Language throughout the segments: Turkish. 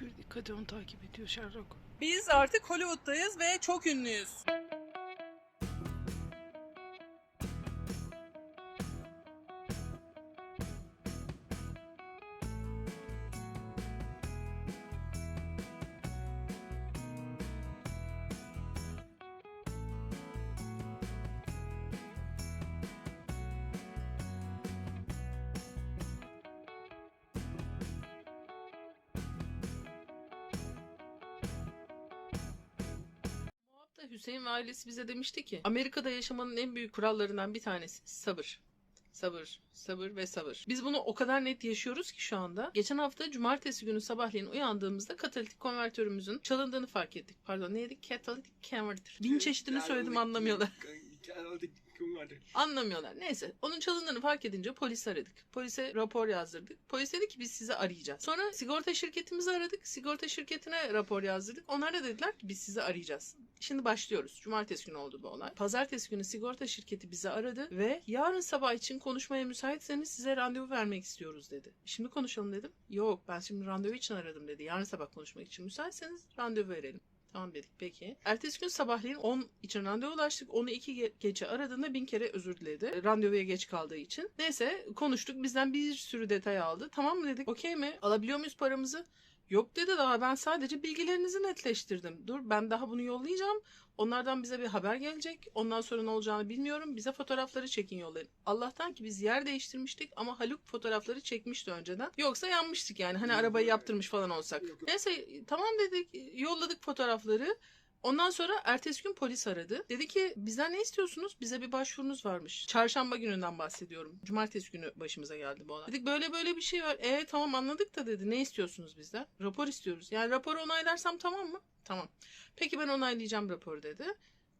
Pür dikkat onu takip ediyor Sherlock. Biz artık Hollywood'dayız ve çok ünlüyüz. Ailesi bize demişti ki Amerika'da yaşamanın en büyük kurallarından bir tanesi sabır. Sabır, sabır ve sabır. Biz bunu o kadar net yaşıyoruz ki şu anda. Geçen hafta cumartesi günü sabahleyin uyandığımızda katalitik konvertörümüzün çalındığını fark ettik. Pardon neydi? Katalitik konvertör. Bin çeşidini söyledim anlamıyorlar. Anlamıyorlar. Neyse. Onun çalındığını fark edince polis aradık. Polise rapor yazdırdık. Polis dedi ki biz sizi arayacağız. Sonra sigorta şirketimizi aradık. Sigorta şirketine rapor yazdırdık. Onlar da dediler ki biz sizi arayacağız. Şimdi başlıyoruz. Cumartesi günü oldu bu olay. Pazartesi günü sigorta şirketi bizi aradı ve yarın sabah için konuşmaya müsaitseniz size randevu vermek istiyoruz dedi. Şimdi konuşalım dedim. Yok ben şimdi randevu için aradım dedi. Yarın sabah konuşmak için müsaitseniz randevu verelim. Tamam dedik peki. Ertesi gün sabahleyin 10 için randevu ulaştık. Onu 2 ge- gece aradığında bin kere özür diledi. E, Randevuya geç kaldığı için. Neyse konuştuk. Bizden bir sürü detay aldı. Tamam mı dedik. Okey mi? Alabiliyor muyuz paramızı? Yok dedi daha ben sadece bilgilerinizi netleştirdim. Dur ben daha bunu yollayacağım. Onlardan bize bir haber gelecek. Ondan sonra ne olacağını bilmiyorum. Bize fotoğrafları çekin yollayın. Allah'tan ki biz yer değiştirmiştik ama Haluk fotoğrafları çekmişti önceden. Yoksa yanmıştık yani. Hani arabayı yaptırmış falan olsak. Neyse tamam dedik. Yolladık fotoğrafları. Ondan sonra ertesi gün polis aradı. Dedi ki bizden ne istiyorsunuz? Bize bir başvurunuz varmış. Çarşamba gününden bahsediyorum. Cumartesi günü başımıza geldi bu olay. Dedik böyle böyle bir şey var. E tamam anladık da dedi. Ne istiyorsunuz bizden? Rapor istiyoruz. Yani raporu onaylarsam tamam mı? Tamam. Peki ben onaylayacağım raporu dedi.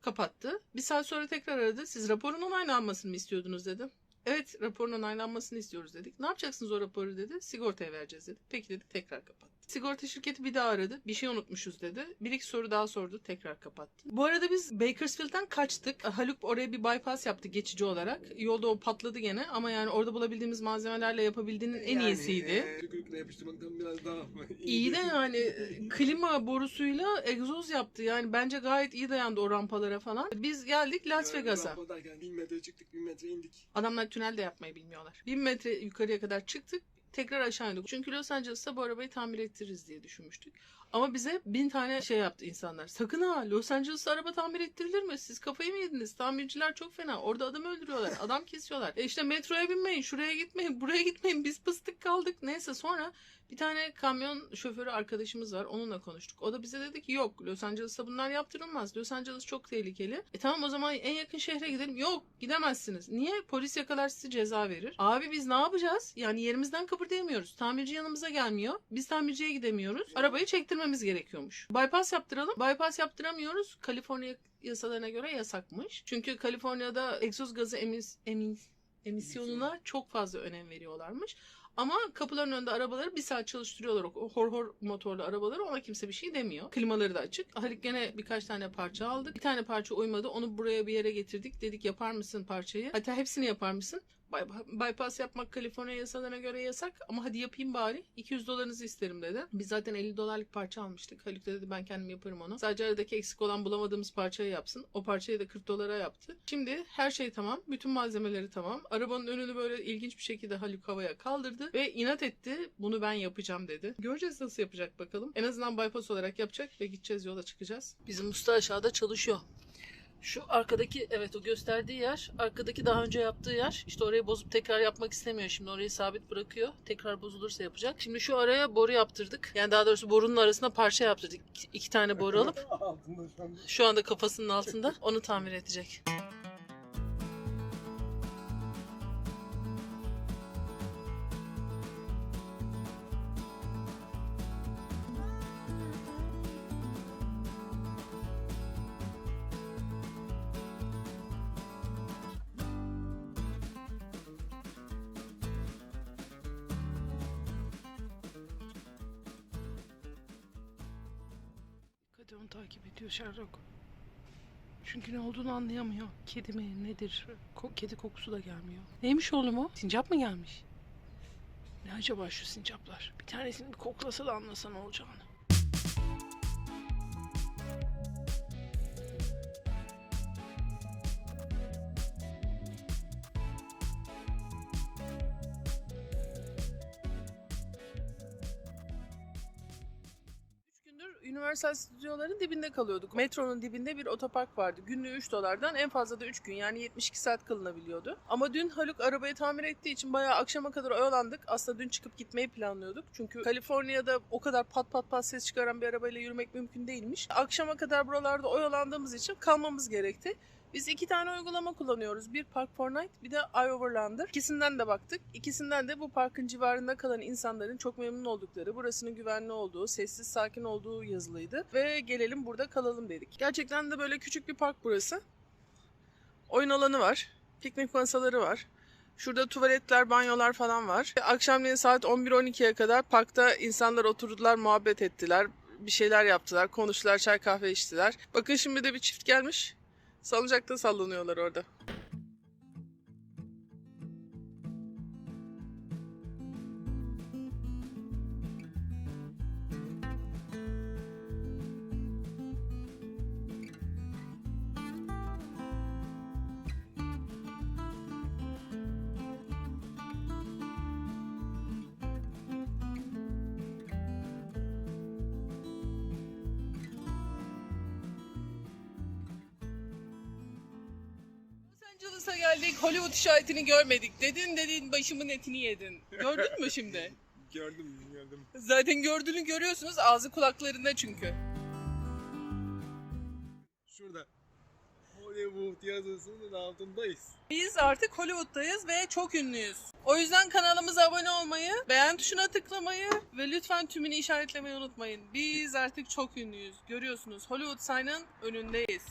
Kapattı. Bir saat sonra tekrar aradı. Siz raporun onaylanmasını mı istiyordunuz dedi. Evet raporun onaylanmasını istiyoruz dedik. Ne yapacaksınız o raporu dedi. Sigortaya vereceğiz dedi. Peki dedik tekrar kapattı. Sigorta şirketi bir daha aradı. Bir şey unutmuşuz dedi. Bir iki soru daha sordu. Tekrar kapattı. Bu arada biz Bakersfield'den kaçtık. Haluk oraya bir bypass yaptı geçici olarak. Yolda o patladı gene ama yani orada bulabildiğimiz malzemelerle yapabildiğinin en iyisiydi. E, tükürükle yapıştırmaktan biraz daha İyi de yani e, klima borusuyla egzoz yaptı. Yani bence gayet iyi dayandı o rampalara falan. Biz geldik Las Vegas'a. Rampa derken 1000 metre çıktık 1000 metre indik. Adamlar tünel de yapmayı bilmiyorlar. Bin metre yukarıya kadar çıktık. Tekrar aşağı indik. Çünkü Los Angeles'ta bu arabayı tamir ettiririz diye düşünmüştük. Ama bize bin tane şey yaptı insanlar. Sakın ha Los Angeles'ta araba tamir ettirilir mi? Siz kafayı mı yediniz? Tamirciler çok fena. Orada adam öldürüyorlar. Adam kesiyorlar. E işte metroya binmeyin. Şuraya gitmeyin. Buraya gitmeyin. Biz pıstık kaldık. Neyse sonra bir tane kamyon şoförü arkadaşımız var. Onunla konuştuk. O da bize dedi ki yok Los Angeles'ta bunlar yaptırılmaz. Los Angeles çok tehlikeli. E tamam o zaman en yakın şehre gidelim. Yok gidemezsiniz. Niye? Polis yakalar sizi ceza verir. Abi biz ne yapacağız? Yani yerimizden kıpırdayamıyoruz. Tamirci yanımıza gelmiyor. Biz tamirciye gidemiyoruz. Arabayı çektirmemiz gerekiyormuş. Bypass yaptıralım. Bypass yaptıramıyoruz. Kaliforniya yasalarına göre yasakmış. Çünkü Kaliforniya'da egzoz gazı emis, emis, emisyonuna çok fazla önem veriyorlarmış. Ama kapıların önünde arabaları bir saat çalıştırıyorlar. O hor hor motorlu arabaları ona kimse bir şey demiyor. Klimaları da açık. Halit gene birkaç tane parça aldık. Bir tane parça uymadı. Onu buraya bir yere getirdik. Dedik yapar mısın parçayı? Hatta hepsini yapar mısın? By- bypass yapmak Kaliforniya yasalarına göre yasak ama hadi yapayım bari 200 dolarınızı isterim dedi. Biz zaten 50 dolarlık parça almıştık. Haluk da dedi ben kendim yaparım onu. Sadece aradaki eksik olan bulamadığımız parçayı yapsın. O parçayı da 40 dolara yaptı. Şimdi her şey tamam. Bütün malzemeleri tamam. Arabanın önünü böyle ilginç bir şekilde Haluk havaya kaldırdı ve inat etti. Bunu ben yapacağım dedi. Göreceğiz nasıl yapacak bakalım. En azından bypass olarak yapacak ve gideceğiz yola çıkacağız. Bizim usta aşağıda çalışıyor. Şu arkadaki evet o gösterdiği yer arkadaki daha önce yaptığı yer işte orayı bozup tekrar yapmak istemiyor. Şimdi orayı sabit bırakıyor. Tekrar bozulursa yapacak. Şimdi şu araya boru yaptırdık. Yani daha doğrusu borunun arasına parça yaptırdık. İki- tane boru alıp şu anda kafasının altında. Onu tamir edecek. Çünkü ne olduğunu anlayamıyor. Kedi mi nedir? Ko- kedi kokusu da gelmiyor. Neymiş oğlum o? Sincap mı gelmiş? Ne acaba şu sincaplar? Bir tanesini bir koklasa da anlasa ne olacağını. Universal Stüdyoların dibinde kalıyorduk. Metronun dibinde bir otopark vardı. Günlüğü 3 dolardan en fazla da 3 gün yani 72 saat kalınabiliyordu. Ama dün Haluk arabayı tamir ettiği için bayağı akşama kadar oyalandık. Aslında dün çıkıp gitmeyi planlıyorduk. Çünkü Kaliforniya'da o kadar pat pat pat ses çıkaran bir arabayla yürümek mümkün değilmiş. Akşama kadar buralarda oyalandığımız için kalmamız gerekti. Biz iki tane uygulama kullanıyoruz. Bir Park Fortnite bir de iOverlander. İkisinden de baktık. İkisinden de bu parkın civarında kalan insanların çok memnun oldukları, burasının güvenli olduğu, sessiz sakin olduğu yazılıydı. Ve gelelim burada kalalım dedik. Gerçekten de böyle küçük bir park burası. Oyun alanı var. Piknik masaları var. Şurada tuvaletler, banyolar falan var. Akşamleyin saat 11-12'ye kadar parkta insanlar oturdular, muhabbet ettiler. Bir şeyler yaptılar, konuştular, çay kahve içtiler. Bakın şimdi de bir çift gelmiş. Salıncakta sallanıyorlar orada. Angeles'a geldik, Hollywood işaretini görmedik. Dedin dedin başımın etini yedin. Gördün mü şimdi? Gördüm gördüm. Zaten gördüğünü görüyorsunuz ağzı kulaklarında çünkü. Şurada. Hollywood yazısının altındayız. Biz artık Hollywood'dayız ve çok ünlüyüz. O yüzden kanalımıza abone olmayı, beğen tuşuna tıklamayı ve lütfen tümünü işaretlemeyi unutmayın. Biz artık çok ünlüyüz. Görüyorsunuz Hollywood sign'ın önündeyiz.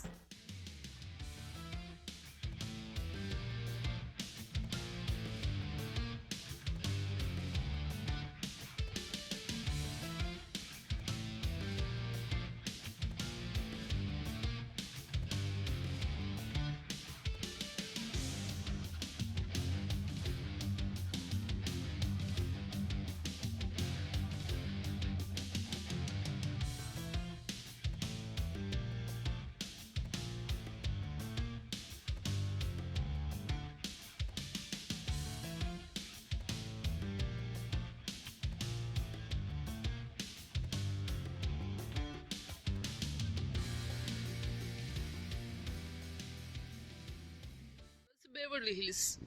Beverly Hills.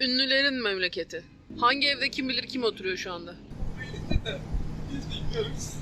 Ünlülerin memleketi. Hangi evde kim bilir kim oturuyor şu anda? Biz bilmiyoruz.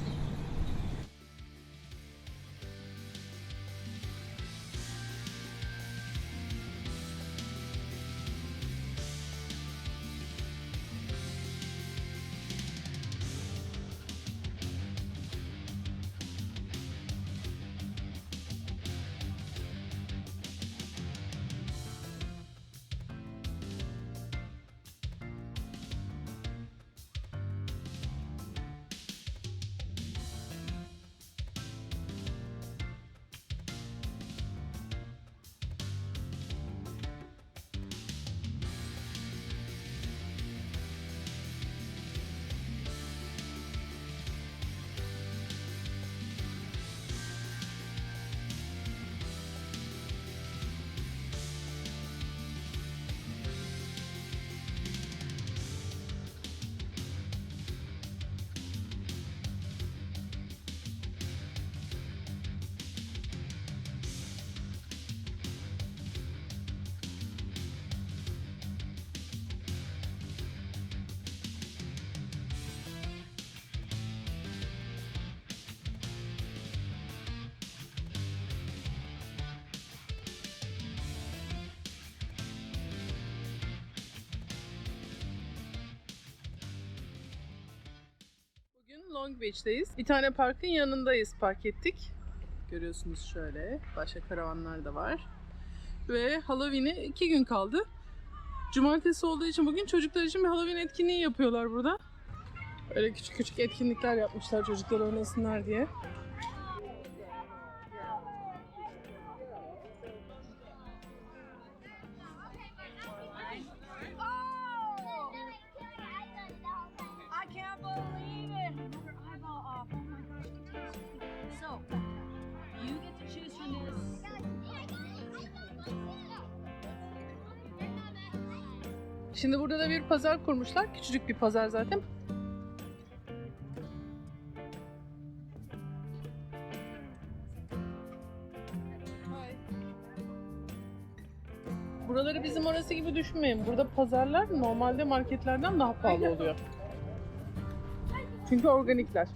Long Beach'teyiz. Bir tane parkın yanındayız. Park ettik. Görüyorsunuz şöyle. Başka karavanlar da var. Ve Halloween'e iki gün kaldı. Cumartesi olduğu için bugün çocuklar için bir Halloween etkinliği yapıyorlar burada. Öyle küçük küçük etkinlikler yapmışlar çocuklar oynasınlar diye. Pazar kurmuşlar. Küçücük bir pazar zaten. Buraları bizim orası gibi düşünmeyin. Burada pazarlar normalde marketlerden daha pahalı oluyor. Çünkü organikler.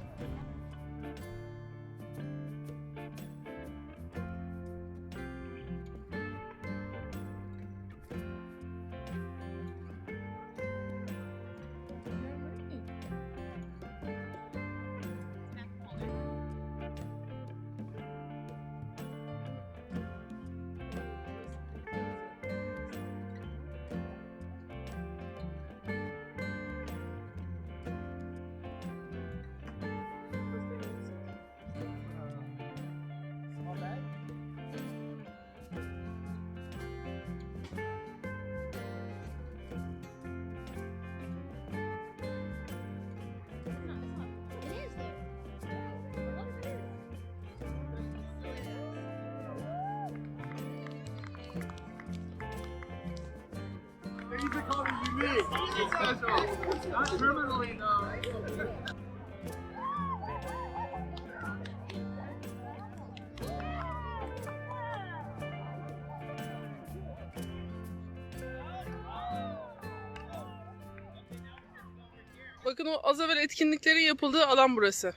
Bakın o az evvel etkinliklerin yapıldığı alan burası.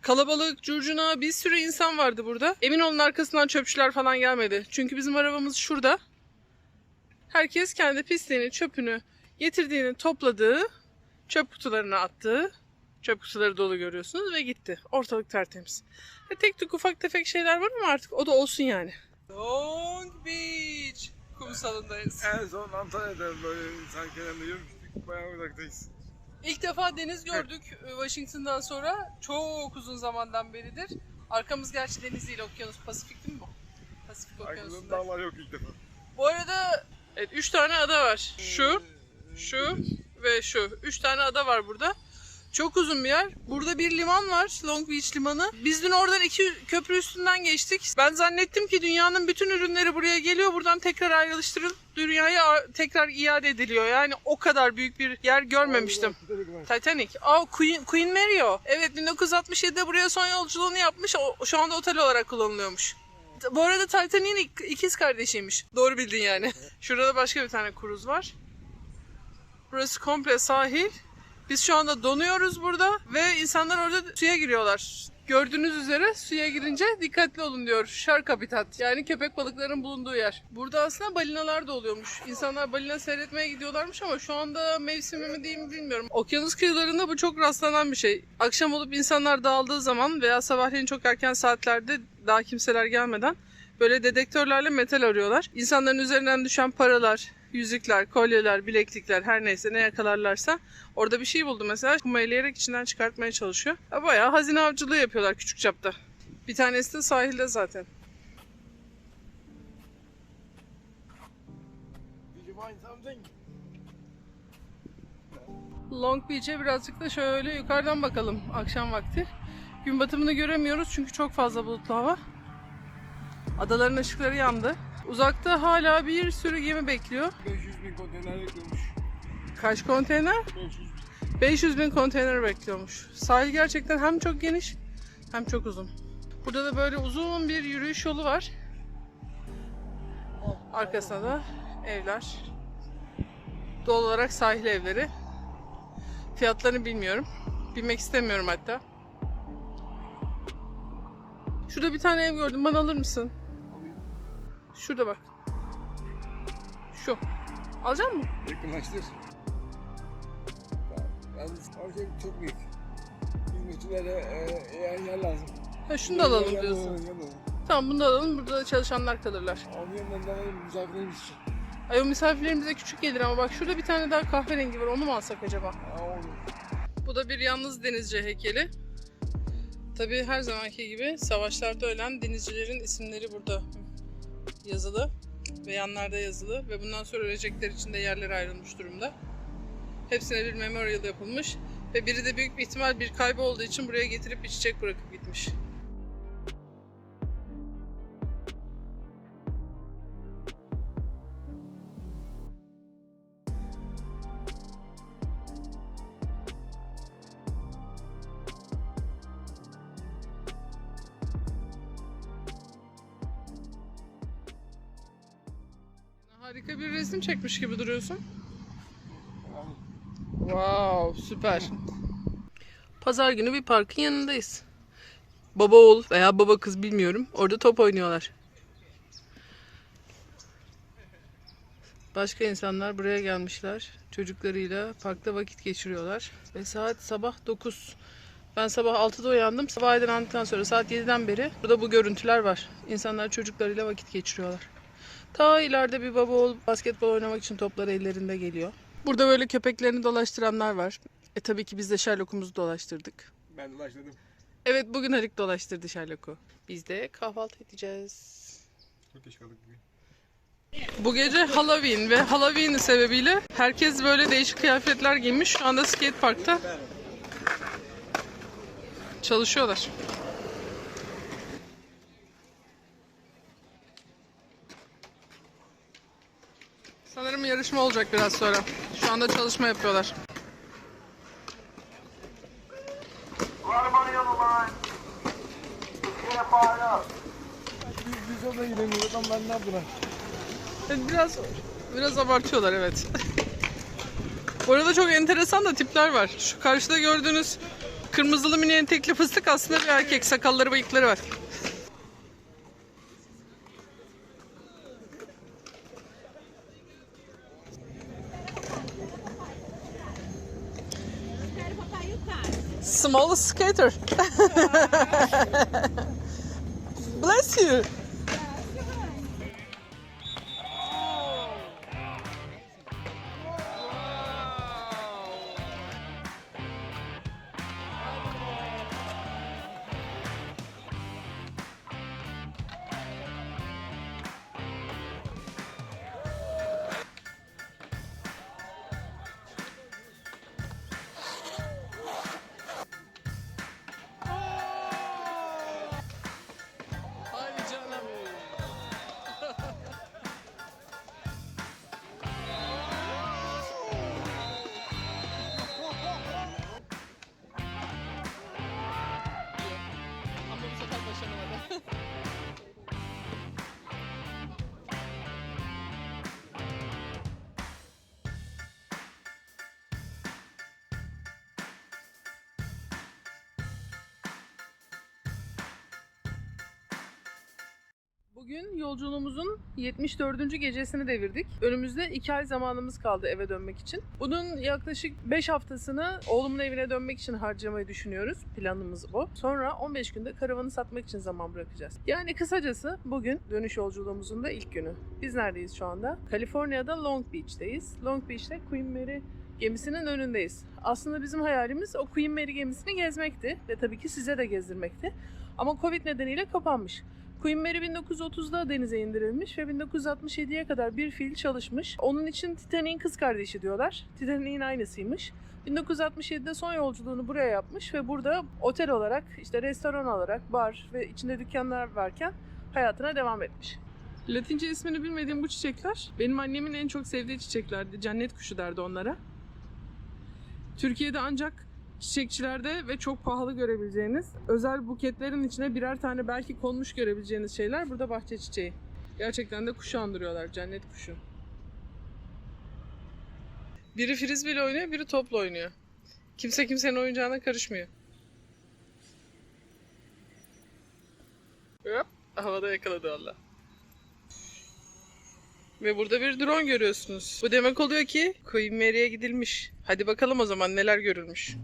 Kalabalık, curcuna, bir sürü insan vardı burada. Emin olun arkasından çöpçüler falan gelmedi. Çünkü bizim arabamız şurada. Herkes kendi pisliğini, çöpünü, getirdiğini topladığı, çöp kutularına attığı, çöp kutuları dolu görüyorsunuz ve gitti. Ortalık tertemiz. Ve tek tük ufak tefek şeyler var ama artık o da olsun yani. Long Beach kumsalındayız. En son Antalya'da böyle insan kenarında yürümüştük. Bayağı uzaktayız. İlk defa deniz gördük Washington'dan sonra. Çok uzun zamandan beridir. Arkamız gerçi deniz değil, okyanus. Pasifik değil mi bu? Pasifik Aklımda okyanusu. dağlar yok ilk defa. Bu arada evet, üç tane ada var. Şu, şu ve şu. Üç tane ada var burada. Çok uzun bir yer. Burada bir liman var. Long Beach limanı. Biz dün oradan iki köprü üstünden geçtik. Ben zannettim ki dünyanın bütün ürünleri buraya geliyor. Buradan tekrar ayrılıştırılıp dünyaya tekrar iade ediliyor. Yani o kadar büyük bir yer görmemiştim. Titanic. Aa Queen, Queen Mary o. Evet 1967'de buraya son yolculuğunu yapmış. O, şu anda otel olarak kullanılıyormuş. Bu arada Titanic'in ik- ikiz kardeşiymiş. Doğru bildin yani. Şurada başka bir tane kruz var. Burası komple sahil. Biz şu anda donuyoruz burada ve insanlar orada suya giriyorlar. Gördüğünüz üzere suya girince dikkatli olun diyor. Shark habitat yani köpek balıklarının bulunduğu yer. Burada aslında balinalar da oluyormuş. İnsanlar balina seyretmeye gidiyorlarmış ama şu anda mevsimi mi değil mi bilmiyorum. Okyanus kıyılarında bu çok rastlanan bir şey. Akşam olup insanlar dağıldığı zaman veya sabahleyin çok erken saatlerde daha kimseler gelmeden böyle dedektörlerle metal arıyorlar. İnsanların üzerinden düşen paralar, yüzükler, kolyeler, bileklikler her neyse ne yakalarlarsa orada bir şey buldu mesela. Kuma içinden çıkartmaya çalışıyor. Ya Bayağı hazine avcılığı yapıyorlar küçük çapta. Bir tanesi de sahilde zaten. Long Beach'e birazcık da şöyle yukarıdan bakalım akşam vakti. Gün batımını göremiyoruz çünkü çok fazla bulutlu hava. Adaların ışıkları yandı. Uzakta hala bir sürü gemi bekliyor. 500 bin konteyner bekliyormuş. Kaç konteyner? 500 bin. 500 bin konteyner bekliyormuş. Sahil gerçekten hem çok geniş hem çok uzun. Burada da böyle uzun bir yürüyüş yolu var. Arkasında da evler. Doğal olarak sahil evleri. Fiyatlarını bilmiyorum. Bilmek istemiyorum hatta. Şurada bir tane ev gördüm. Bana alır mısın? Şurada bak. Şu. Alacak mısın? Yakınlaştır. Yalnız orada çok büyük. Hizmetçilere e, yer, yer lazım. Ha, şunu da alalım Yer diyorsun. alalım, yer alalım. Tamam bunu da alalım. Burada da çalışanlar kalırlar. Onun yanından da alalım misafirlerimiz için. Ay o misafirlerimize küçük gelir ama bak şurada bir tane daha kahverengi var. Onu mu alsak acaba? Aa, olur. Bu da bir yalnız denizci heykeli. Tabii her zamanki gibi savaşlarda ölen denizcilerin isimleri burada yazılı ve yanlarda yazılı ve bundan sonra ölecekler için de yerler ayrılmış durumda. Hepsine bir memorial yapılmış ve biri de büyük bir ihtimal bir kaybı olduğu için buraya getirip bir çiçek bırakıp gitmiş. Harika bir resim çekmiş gibi duruyorsun. Wow, süper. Pazar günü bir parkın yanındayız. Baba oğul veya baba kız bilmiyorum. Orada top oynuyorlar. Başka insanlar buraya gelmişler. Çocuklarıyla parkta vakit geçiriyorlar. Ve saat sabah 9. Ben sabah 6'da uyandım. Sabah aydınlandıktan sonra saat 7'den beri burada bu görüntüler var. İnsanlar çocuklarıyla vakit geçiriyorlar. Ta ileride bir baba oğul basketbol oynamak için topları ellerinde geliyor. Burada böyle köpeklerini dolaştıranlar var. E tabii ki biz de Sherlock'umuzu dolaştırdık. Ben başladım. Evet bugün Harik dolaştırdı Sherlock'u. Biz de kahvaltı edeceğiz. Çok geç kaldık bugün. Bu gece Halloween ve Halloween sebebiyle herkes böyle değişik kıyafetler giymiş. Şu anda skate parkta çalışıyorlar. Sanırım yarışma olacak biraz sonra. Şu anda çalışma yapıyorlar. Biz, orada giremiyoruz ama ben ne? Evet, Biraz biraz abartıyorlar evet. Bu arada çok enteresan da tipler var. Şu karşıda gördüğünüz kırmızılı mini etekli fıstık aslında bir erkek. Sakalları bıyıkları var. Small skater. Bless you. Bugün yolculuğumuzun 74. gecesini devirdik. Önümüzde 2 ay zamanımız kaldı eve dönmek için. Bunun yaklaşık 5 haftasını oğlumun evine dönmek için harcamayı düşünüyoruz. Planımız bu. Sonra 15 günde karavanı satmak için zaman bırakacağız. Yani kısacası bugün dönüş yolculuğumuzun da ilk günü. Biz neredeyiz şu anda? Kaliforniya'da Long Beach'teyiz. Long Beach'te Queen Mary gemisinin önündeyiz. Aslında bizim hayalimiz o Queen Mary gemisini gezmekti ve tabii ki size de gezdirmekti. Ama Covid nedeniyle kapanmış. Queen Mary 1930'da denize indirilmiş ve 1967'ye kadar bir fiil çalışmış. Onun için Titanic'in kız kardeşi diyorlar. Titanic'in aynısıymış. 1967'de son yolculuğunu buraya yapmış ve burada otel olarak, işte restoran olarak, bar ve içinde dükkanlar varken hayatına devam etmiş. Latince ismini bilmediğim bu çiçekler benim annemin en çok sevdiği çiçeklerdi. Cennet kuşu derdi onlara. Türkiye'de ancak çiçekçilerde ve çok pahalı görebileceğiniz özel buketlerin içine birer tane belki konmuş görebileceğiniz şeyler burada bahçe çiçeği. Gerçekten de kuşu andırıyorlar. Cennet kuşu. Biri frisbee oynuyor, biri topla oynuyor. Kimse kimsenin oyuncağına karışmıyor. Hop, havada yakaladı Allah. Ve burada bir drone görüyorsunuz. Bu demek oluyor ki Queen Mary'e gidilmiş. Hadi bakalım o zaman neler görülmüş.